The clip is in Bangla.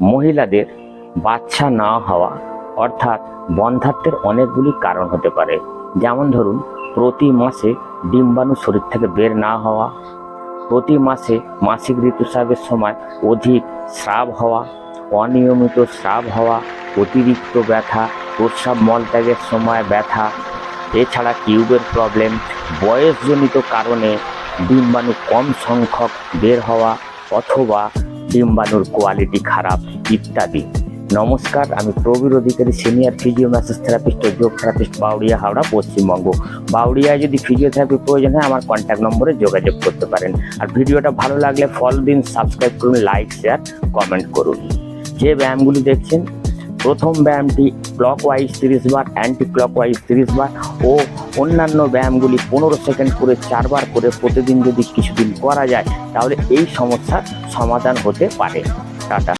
মহিলাদের বাচ্চা না হওয়া অর্থাৎ বন্ধাত্বের অনেকগুলি কারণ হতে পারে। যেমন ধরুন, প্রতি মাসে ডিম্বাণু শরীর থেকে বের না হওয়া, প্রতি মাসে মাসিক ঋতুস্রাবের সময় অধিক স্রাব হওয়া, অনিয়মিত স্রাব হওয়া, অতিরিক্ত ব্যথা, প্রস্রাব মলত্যাগের সময় ব্যথা, এছাড়া টিউবের প্রবলেম, বয়সজনিত কারণে ডিম্বাণু কম সংখ্যক বের হওয়া, অথবা ডিম্বাণুর কোয়ালিটি খারাপ, ইত্যাদি। নমস্কার, আমি Prabir Adhikari senior physio massage therapist ও যোগ থেরাপিস্ট বাউড়িয়া, হাওড়া, পশ্চিমবঙ্গ। বাউড়িয়ায় যদি ফিজিওথেরাপি প্রয়োজন হয়, আমার কন্ট্যাক্ট নম্বরে যোগাযোগ করতে পারেন। আর ভিডিওটা ভালো লাগলে ফলো দিন সাবস্ক্রাইব করুন লাইক শেয়ার কমেন্ট করুন। যে ব্যায়ামগুলি দেখছেন প্রথম ব্যায়ামটি ক্লক ওয়াইজ তিরিশ বার অ্যান্টি ক্লক ওয়াইজ তিরিশ বার ও অন্যান্য ব্যায়ামগুলি পনেরো সেকেন্ড করে চারবার করে প্রতিদিন যদি কিছুদিন করা যায়, তাহলে এই সমস্যার সমাধান হতে পারে। টাটা।